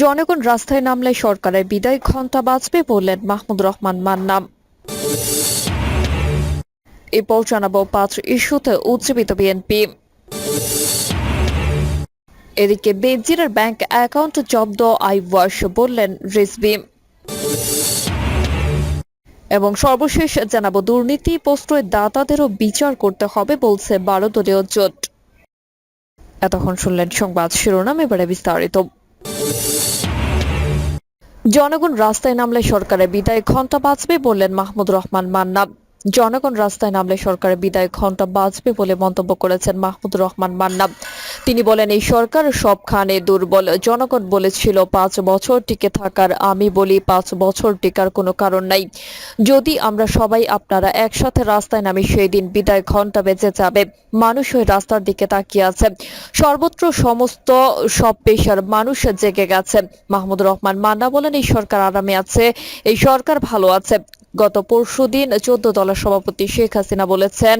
জনগণ রাস্তায় নামলে সরকারের বিদায়, ঘণ্টা বাজবে বললেন মাহমুদ রহমান মান্নাম এরপর জানাব পাঁচ ইস্যুতে উজ্জীবিত বিএনপি। এদিকে বেজিরের ব্যাংক অ্যাকাউন্ট জব্দ, আই ওয়াশ বললেন রিজবি এবং সর্বশেষ জানাব দুর্নীতি প্রশ্রয় দাতাদেরও বিচার করতে হবে বলছে বারো দলীয় জোট। এতক্ষণ শুনলেন সংবাদ শিরোনাম, এবারে বিস্তারিত। জনগণ রাস্তায় নামলে সরকারের বিদায়, ঘণ্টা বাঁচবে বললেন মাহমুদ রহমান মান্না জনগণ রাস্তায় নামলে সরকারের বিদায় ঘণ্টা বাজবে বলে মন্তব্য করেছেন মাহমুদ রহমান মান্না। তিনি বলেন, এই সরকার সবখানে দুর্বল। জনগণ বলেছিল, পাঁচ বছর টিকে থাকার আমি বলি, পাঁচ বছর টিকার কোনো কারণ নাই। যদি আমরা সবাই আপনারা একসাথে রাস্তায় নামি, সেই দিন বিদায় ঘণ্টা বেজে যাবে। মানুষ ওই রাস্তার দিকে তাকিয়ে আছে। সর্বত্র সমস্ত সব পেশার মানুষ জেগে গেছে। মাহমুদ রহমান মান্না বলেন, এই সরকার আরামে আছে, এই সরকার ভালো আছে। গত পরশুদিন চোদ্দ দলের সভাপতি শেখ হাসিনা বলেছেন,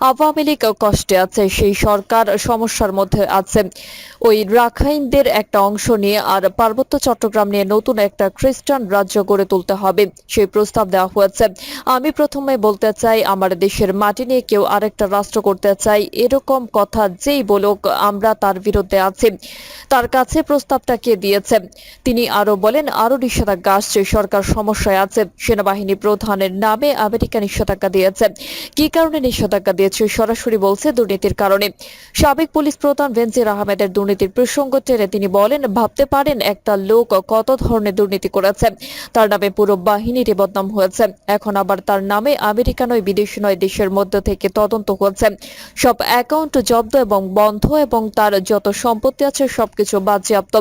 আওয়ামী লীগ কষ্টে আছে, সেই সরকার সমস্যার মধ্যে আছে। ওই রাখাইনদের একটা অংশ নিয়ে আর পার্বত্য চট্টগ্রাম নিয়ে নতুন একটা খ্রিস্টান রাজ্য গড়ে তুলতে হবে, সেই প্রস্তাব দেওয়া হয়েছে। আমি প্রথমে বলতে চাই, আমার দেশের মাটি নিয়ে কেউ আরেকটা রাষ্ট্র করতে চাই, এরকম কথা যেই বলুক, আমরা তার বিরুদ্ধে আছি। তার কাছে প্রস্তাবটা কে দিয়েছে? তিনি আরও বলেন আরও নিষেধাজ্ঞা আসছে, সরকার সমস্যায় আছে, সেনাবাহিনী প্রধানের নামে আমেরিকা নিষেধাজ্ঞা দিয়েছে। কি কারণে নিষেধাজ্ঞা দিয়েছে সরাসরি বলছে দুর্নীতির কারণে। সাবেক পুলিশ প্রধান বেনজির আহমেদের দুর্নীতির প্রসঙ্গ টেনে তিনি বলেন, ভাবতে পারেন একটা লোক কত ধরনের দুর্নীতি করেছে। তার নামে পুরো বাহিনীরই বদনাম হয়েছে। এখন আবার তার নামে আমেরিকা নয়, বিদেশি নয়, দেশের মধ্য থেকে তদন্ত হচ্ছে সব অ্যাকাউন্ট জব্দ এবং বন্ধ এবং তার যত সম্পত্তি আছে সবকিছু বাজেয়াপ্ত।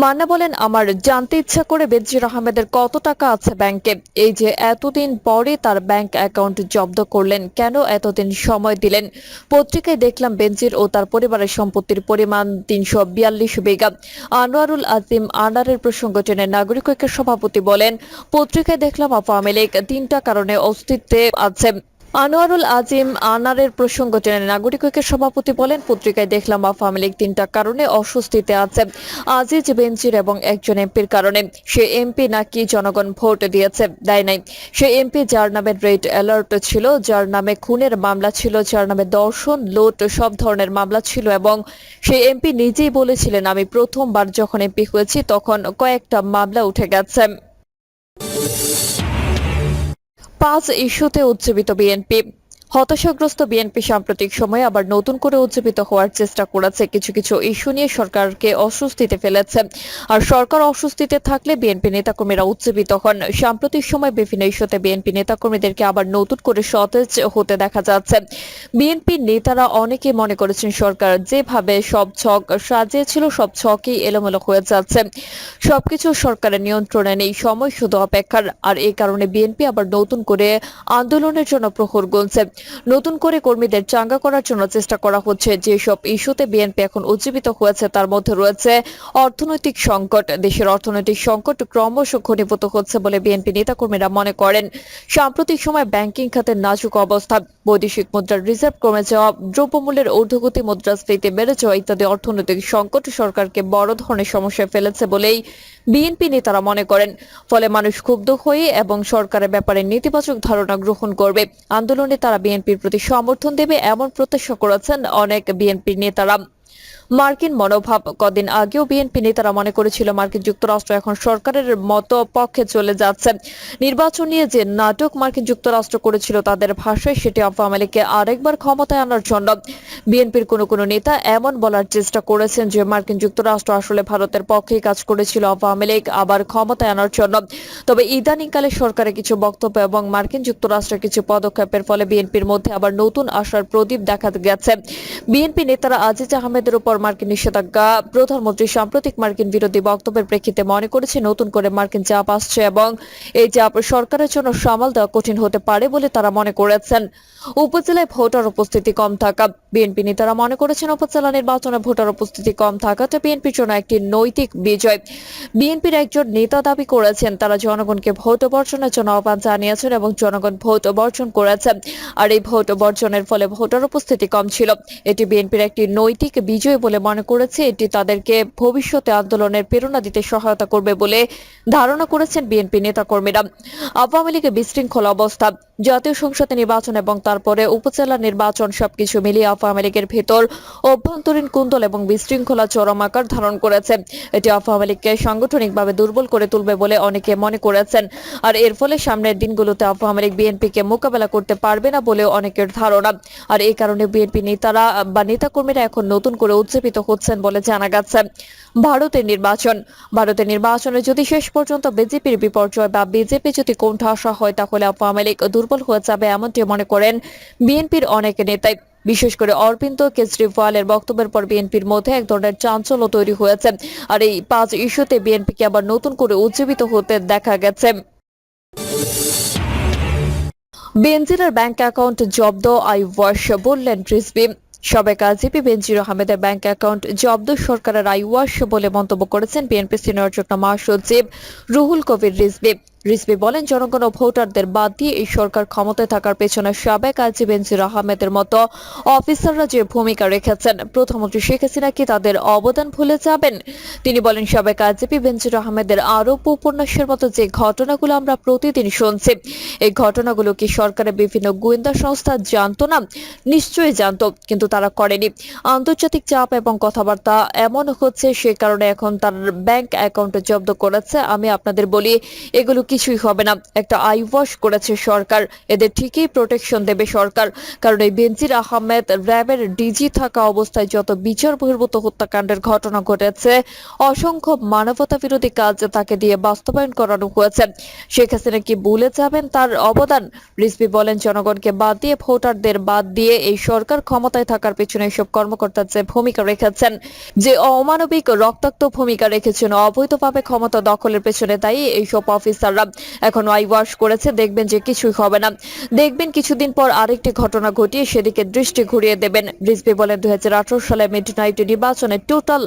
মান্না বলেন, আমার জানতে ইচ্ছা করে বেনজির আহমেদের কত টাকা আছে ব্যাংকে? এই যে এতদিন পরে তার ব্যাংক অ্যাকাউন্ট জব্দ করলেন। কেন এতদিন সময় দিলেন? পত্রিকায় দেখলাম বেনজির ও তার পরিবারের সম্পত্তির পরিমাণ তিনশো বিয়াল্লিশ বিঘা। আনোয়ারুল আজিম আনারের প্রসঙ্গ টেনে নাগরিক ঐক্যের সভাপতি বলেন, পত্রিকায় দেখলাম আওয়ামী লীগ তিনটা কারণে অস্তিত্বে আছে। আনোয়ারুল আজিম আনারের প্রসঙ্গ টেনে নাগরিক ঐক্যের সভাপতি বলেন, পত্রিকায় দেখলাম আওয়ামী লীগ তিনটা কারণে অস্বস্তিতে আছে। আজিজ বেঞ্চির এবং একজন এমপির কারণে। সে এমপি নাকি জনগণ ভোট দিয়েছে, দেয় নাই। সে এমপি যার নামে রেড অ্যালার্ট ছিল, যার নামে খুনের মামলা ছিল, যার নামে দর্শন, লোট, সব ধরনের মামলা ছিল এবং সেই এমপি নিজেই বলেছিলেন, আমি প্রথমবার যখন এমপি হয়েছি তখন কয়েকটা মামলা উঠে গেছে। পাঁচ ইস্যুতে উজ্জীবিত বিএনপি। হতাশাগ্রস্ত বিএনপি সাম্প্রতিক সময়ে আবার নতুন করে উজ্জীবিত হওয়ার চেষ্টা করেছে। কিছু কিছু ইস্যু নিয়ে সরকারকে অস্বস্তিতে ফেলেছে। আর সরকার অস্বস্তিতে থাকলে বিএনপি নেতাকর্মীরা উজ্জীবিত হন। সাম্প্রতিক সময় বিভিন্ন ইস্যুতে বিএনপি নেতাকর্মীদেরকে আবার নতুন করে সতেজ হতে দেখা যাচ্ছে। বিএনপি নেতারা অনেকে মনে করেছেন সরকার যেভাবে সব ছক সাজিয়েছিল, সব ছকই এলোমেলো হয়ে যাচ্ছে। সবকিছু সরকারের নিয়ন্ত্রণে নেই, সময় শুধু অপেক্ষার। আর এই কারণে বিএনপি আবার নতুন করে আন্দোলনের জন্য প্রহর গুনছে। নতুন করে কর্মীদের চাঙ্গা করার জন্য চেষ্টা করা হচ্ছে। যেসব ইস্যুতে বিএনপি এখন উজ্জীবিত হয়েছে, তার মধ্যে রয়েছে অর্থনৈতিক সংকট। দেশের অর্থনৈতিক সংকট ক্রমশ ঘনীভূত হচ্ছে বলে বিএনপি নেতাকর্মীরা মনে করেন। সাম্প্রতিক সময় ব্যাংকিং খাতের নাজুক অবস্থা, বৈদেশিক মুদ্রার রিজার্ভ কমে যাওয়া, দ্রব্যমূল্যের ঊর্ধ্বগতি মুদ্রাস্ফীতি বেড়ে যাওয়া ইত্যাদি অর্থনৈতিক সংকট সরকারকে বড় ধরনের সমস্যায় ফেলেছে বলেই বিএনপি নেতারা মনে করেন। ফলে মানুষ ক্ষুব্ধ হয়ে এবং সরকারের ব্যাপারে নেতিবাচক ধারণা গ্রহণ করবে। আন্দোলনে তারা বিএনপির প্রতি সমর্থন দেবে এমন প্রত্যাশা করেছেন অনেক বিএনপির নেতারা। মার্কিন মনোভাব কদিন আগেও বিএনপি নেতারা মনে করেছিল মার্কিন যুক্তরাষ্ট্র এখন সরকারের মতো পক্ষে চলে যাচ্ছে। নির্বাচন নিয়ে যে নাটক মার্কিন যুক্তরাষ্ট্র করেছিল তাদের ভাষায়, সেটি আওয়ামী আরেকবার ক্ষমতায় আনার জন্য। বিএনপির কোনো কোনো নেতা এমন বলার চেষ্টা করেছেন যে মার্কিন যুক্তরাষ্ট্র আসলে ভারতের পক্ষেই কাজ করেছিল আওয়ামী লীগ আবার ক্ষমতায় আনার জন্য। তবে ইদানিংকালে সরকারের কিছু বক্তব্য এবং মার্কিন যুক্তরাষ্ট্রের কিছু পদক্ষেপের ফলে বিএনপির মধ্যে আবার নতুন আশার প্রদীপ দেখা গেছে। বিএনপি নেতারা আজিজ আহমেদের উপর মার্কিন নিষেধাজ্ঞা। প্রধানমন্ত্রী সাম্প্রতিক মার্কিন বিরোধী বক্তব্যের প্রেক্ষিতে মনে করেছে, নতুন করে মার্কিন চাপ আসছে এবং এই চাপ সরকারের জন্য সামাল দেওয়া কঠিন হতে পারে বলে তারা মনে করেছেন। উপজেলায় ভোটার উপস্থিতি কম থাকা। বিএনপি নেতারা মনে করেছেন, উপজেলা নির্বাচনে ভোটার উপস্থিতি কম থাকাটা বিএনপির জন্য একটি নৈতিক বিজয়। বিএনপির একজন নেতা দাবি করেছেন, তারা জনগণকে ভোট বর্জনের জন্য আহ্বান জানিয়েছেন এবং জনগণ ভোট বর্জন করেছে আর এই ভোট বর্জনের ফলে ভোটার উপস্থিতি কম ছিল। এটি বিএনপির একটি নৈতিক বিজয় বলে বলে মনে করেছে, এটি তাদেরকে ভবিষ্যতে আন্দোলনের প্রেরণা দিতে সহায়তা করবে বলে ধারণা করেছেন বিএনপি নেতাকর্মীরা। আওয়ামী লীগের বিশৃঙ্খল অবস্থা, জাতীয় সংসদে নির্বাচন এবং তারপরে উপজেলা নির্বাচন সবকিছু মিলিয়ে আওয়ামী লীগের ভেতর অভ্যন্তরীণ কুন্দল এবং বিশৃঙ্খলা চরম আকার ধারণ করেছে। এটি আওয়ামী লীগকে সাংগঠনিকভাবে দুর্বল করে তুলবে বলে অনেকে মনে করেছেন। আর এর ফলে সামনের দিনগুলোতে আওয়ামী লীগ বিএনপিকে মোকাবেলা করতে পারবে না বলেও অনেকের ধারণা। আর এই কারণে বিএনপি নেতারা বা নেতাকর্মীরা এখন নতুন করে উজ্জীবিত হচ্ছেন বলে জানা গেছে। ভারতের নির্বাচন, ভারতের নির্বাচনে যদি শেষ পর্যন্ত বিজেপির বিপর্যয় বা বিজেপি যদি কোণঠাসা হয়, তাহলে আওয়ামী লীগ দুর্বল হয়ে যাবে এমনটি মনে করেন বিএনপির অনেক নেতাই বিশেষ করে অরবিন্দ কেজরিওয়ালের বক্তব্যের পর বিএনপির মধ্যে এক ধরনের চাঞ্চল্য তৈরি হয়েছে। আর এই পাঁচ ইস্যুতে বিএনপিকে আবার নতুন করে উজ্জীবিত হতে দেখা গেছে। বেনজিরের ব্যাংক অ্যাকাউন্ট জব্দ, আই ওয়াশ বললেন রিজবি সাবেক আইজিপি বেনজির আহমেদের ব্যাংক অ্যাকাউন্ট জব্দ সরকারের আইওয়াশ বলে মন্তব্য করেছেন বিএনপি সিনিয়র যুগ্ম মহাসচিব রুহুল কবির রিজবি রিজবি বলেন, জনগণ ও ভোটারদের বাদ দিয়ে এই সরকার ক্ষমতায় থাকার পেছনে সাবেক আইজি বেনজির আহমেদের মতো অফিসাররা যে ভূমিকা রেখেছেন, প্রধানমন্ত্রী শেখ হাসিনা কি তাদের অবদান ভুলে যাবেন? তিনি বলেন, সাবেক আইজিপি বেনজির আহমেদের আরোপ উপন্যাসের মতো যে ঘটনাগুলো আমরা প্রতিদিন শুনছি, এই ঘটনাগুলো কি সরকারের বিভিন্ন গোয়েন্দা সংস্থা জানতো না? নিশ্চয়ই জানতো, কিন্তু তারা করেনি। আন্তর্জাতিক চাপ এবং কথাবার্তা এমন হচ্ছে, সে কারণে এখন তার ব্যাংক অ্যাকাউন্ট জব্দ করেছে। আমি আপনাদের বলি, এগুলো কিছুই হবে না। একটা আই ওয়াশ করেছে সরকার। এদের ঠিকই প্রোটেকশন দেবে সরকার। কারণ এই বেনজির আহমেদ র্যাবের ডিজি থাকা অবস্থায় যত বিচার বহির্ভূত হত্যাকাণ্ডের ঘটনা ঘটেছে, অসংখ্য মানবতা বিরোধী কাজ তাকে দিয়ে বাস্তবায়ন করানো হয়েছে। শেখ হাসিনা কি ভুলে যাবেন তার অবদান? রিজভি বলেন, জনগণকে বাদ দিয়ে, ভোটারদের বাদ দিয়ে এই সরকার ক্ষমতায় থাকার পেছনে এসব কর্মকর্তার যে ভূমিকা রেখেছেন, যে অমানবিক রক্তাক্ত ভূমিকা রেখেছেন, অবৈধভাবে ক্ষমতা দখলের পেছনে তাই এইসব অফিসাররা এখন আই ওয়াশ করেছে, দেখবেন যে কিছুই হবে না। দেখবেন কিছুদিন পর আরেকটি ঘটনা ঘটিয়ে সেদিকে দৃষ্টি ঘুরিয়ে দেবেন। রিজভি বলেন, দুই সালে মিড নাইট নির্বাচনে টোটাল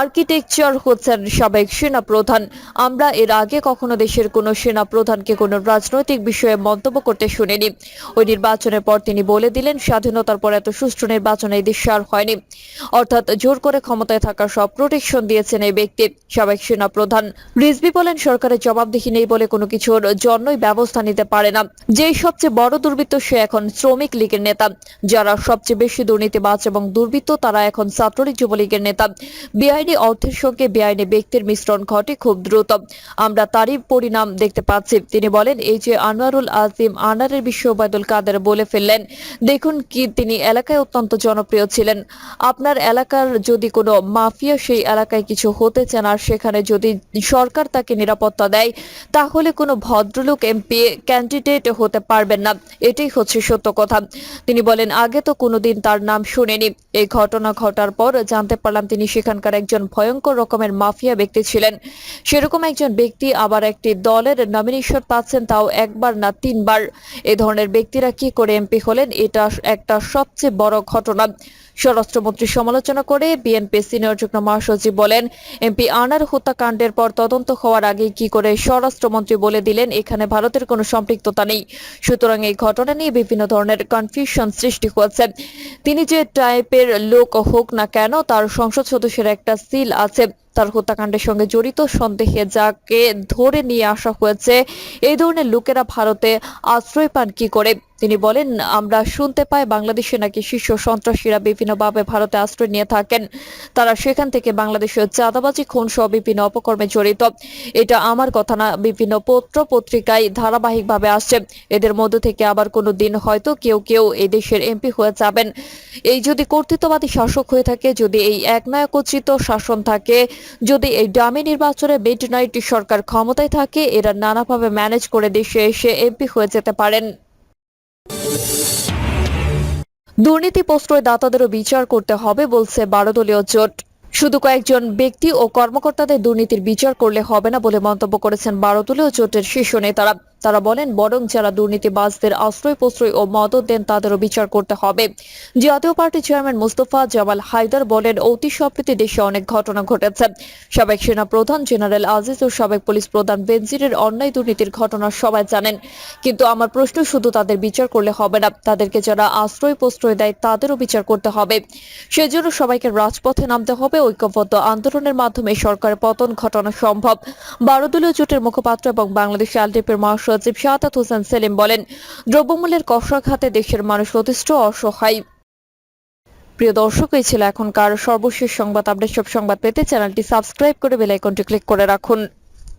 আর্কিটেকচার হচ্ছেন সাবেক সেনা প্রধান আমরা এর আগে কখনো দেশের কোনো সেনা প্রধানকে কোনো রাজনৈতিক বিষয়ে মন্তব্য করতে শুনিনি। ওই নির্বাচনের পর তিনি বলে দিলেন, স্বাধীনতার পর এত সুষ্ঠু নির্বাচন এই দেশে আর হয়নি। অর্থাৎ জোর করে ক্ষমতায় থাকা সব প্রোটেকশন দিয়েছেন এই ব্যক্তি, সাবেক সেনা প্রধান রিজভি বলেন, সরকারের জবাবদিহি নেই বলে কোনো কিছুর জন্যই ব্যবস্থা নিতে পারে না। যেই সবচেয়ে বড় দুর্বৃত্ত সে এখন শ্রমিক লীগের নেতা। যারা সবচেয়ে বেশি দুর্নীতিবাজ এবং দুর্বৃত্ত তারা এখন ছাত্রলীগ, যুবলীগের নেতা। বেআইনি অর্থের সঙ্গে বেআইনি ব্যক্তির মিশ্রণ ঘটে খুব দ্রুত। আমরা তারই পরিণাম দেখতে পাচ্ছি। তিনি বলেন, এই যে আনোয়ারুল আজিম আনারের বিশ্ব ওবায়দুল কাদের বলে ফেললেন, দেখুন কি তিনি এলাকায় অত্যন্ত জনপ্রিয় ছিলেন। আপনার এলাকার যদি কোনো মাফিয়া সেই এলাকায় কিছু হতে চান আর সেখানে যদি সরকার তাকে নিরাপত্তা দেয়, তাহলে কোনো ভদ্রলোক এমপি ক্যান্ডিডেট হতে পারবেন না। এটাই হচ্ছে সত্য কথা। তিনি বলেন, আগে তো কোনোদিন তার নাম শুনেনি। এই ঘটনা ঘটার পর জানতে পারলাম তিনি সেখানকার একজন ভয়ঙ্কর রকমের মাফিয়া ব্যক্তি ছিলেন। সেরকম একজন ব্যক্তি আবার একটি দলের নমিনেশন পাচ্ছেন তাও একবার না তিনবার। এ ধরনের ব্যক্তিরা কি করে এমপি হলেন, এটা একটা সবচেয়ে বড় ঘটনা। স্বরাষ্ট্রমন্ত্রী সমালোচনা করে বিএনপি সিনিয়র যুগ্ম মহাসচিব বলেন, এমপি আনার হত্যাকাণ্ডের পর তদন্ত হওয়ার আগে কি করে স্বরাষ্ট্রমন্ত্রী বলে দিলেন, এখানে ভারতের কোনো সম্পৃক্ততা নেই। সুতরাং এই ঘটনা নিয়ে বিভিন্ন ধরনের কনফিউশন সৃষ্টি হয়েছে। তিনি যে টাইপের লোক হোক না কেন, তার সংসদ সদস্যের একটা সিল আছে। তার হত্যাকাণ্ডের সঙ্গে জড়িত সন্দেহে যাকে ধরে নিয়ে আসা হয়েছে, এই ধরনের লোকেরা ভারতে আশ্রয় পান কি করে? তিনি বলেন, আমরা শুনতে পাই বাংলাদেশে নাকি শীর্ষ সন্ত্রাসীরা বিভিন্নভাবে ভারতে আশ্রয় নিয়ে থাকেন। তারা সেখান থেকে বাংলাদেশের চাঁদাবাজি খুন সহ বিভিন্ন অপকর্মে জড়িত। এটা আমার কথা না, বিভিন্ন পত্র পত্রিকায় ধারাবাহিকভাবে আসছে। এদের মধ্যে থেকে আবার কোনো দিন হয়তো কেউ কেউ এই দেশের এমপি হয়ে যাবেন। এই যদি কর্তৃত্ববাদী শাসক হয়ে থাকে, যদি এই একনায়কোচিত শাসন থাকে যদি এই ডামি নির্বাচনে মিড নাইট সরকার ক্ষমতায় থাকে, এরা নানাভাবে ম্যানেজ করে দেশে এসে এমপি হয়ে যেতে পারেন। দুর্নীতি প্রশ্রয় দাতাদেরও বিচার করতে হবে বলছে বারো দলীয় জোট। শুধু কয়েকজন ব্যক্তি ও কর্মকর্তাদের দুর্নীতির বিচার করলে হবে না বলে মন্তব্য করেছেন বারো দলীয় জোটের শীর্ষ নেতারা। তারা বলেন, বরং যারা দুর্নীতিবাজদের আশ্রয় প্রশ্রয় ও মদত দেন, তাদেরও বিচার করতে হবে। জাতীয় পার্টি চেয়ারম্যান মুস্তফা জামাল হায়দার বলেন, অতি সম্প্রতি দেশে অনেক ঘটনা ঘটেছে। সাবেক সেনা প্রধান জেনারেল আজিজ ও সাবেক পুলিশ প্রধান বেনজিরের অন্যায় দুর্নীতির ঘটনা সবাই জানেন। কিন্তু আমার প্রশ্ন, শুধু তাদের বিচার করলে হবে না, তাদেরকে যারা আশ্রয় প্রশ্রয় দেয়, তাদেরও বিচার করতে হবে। সেজন্য সবাইকে রাজপথে নামতে হবে। ঐক্যবদ্ধ আন্দোলনের মাধ্যমে সরকারের পতন ঘটানো সম্ভব। বারো দলীয় জোটের মুখপাত্র এবং বাংলাদেশ এলডিপির মহাসচিব শাহাদাত হোসেন সেলিম বলেন, দ্রব্যমূল্যের কষাঘাতে দেশের মানুষ যথেষ্ট অসহায়। প্রিয় দর্শক, এই ছিল এখনকার সর্বশেষ সংবাদ আপডেট। সব সংবাদ পেতে চ্যানেলটি সাবস্ক্রাইব করে বেলাইকনটি ক্লিক করে রাখুন।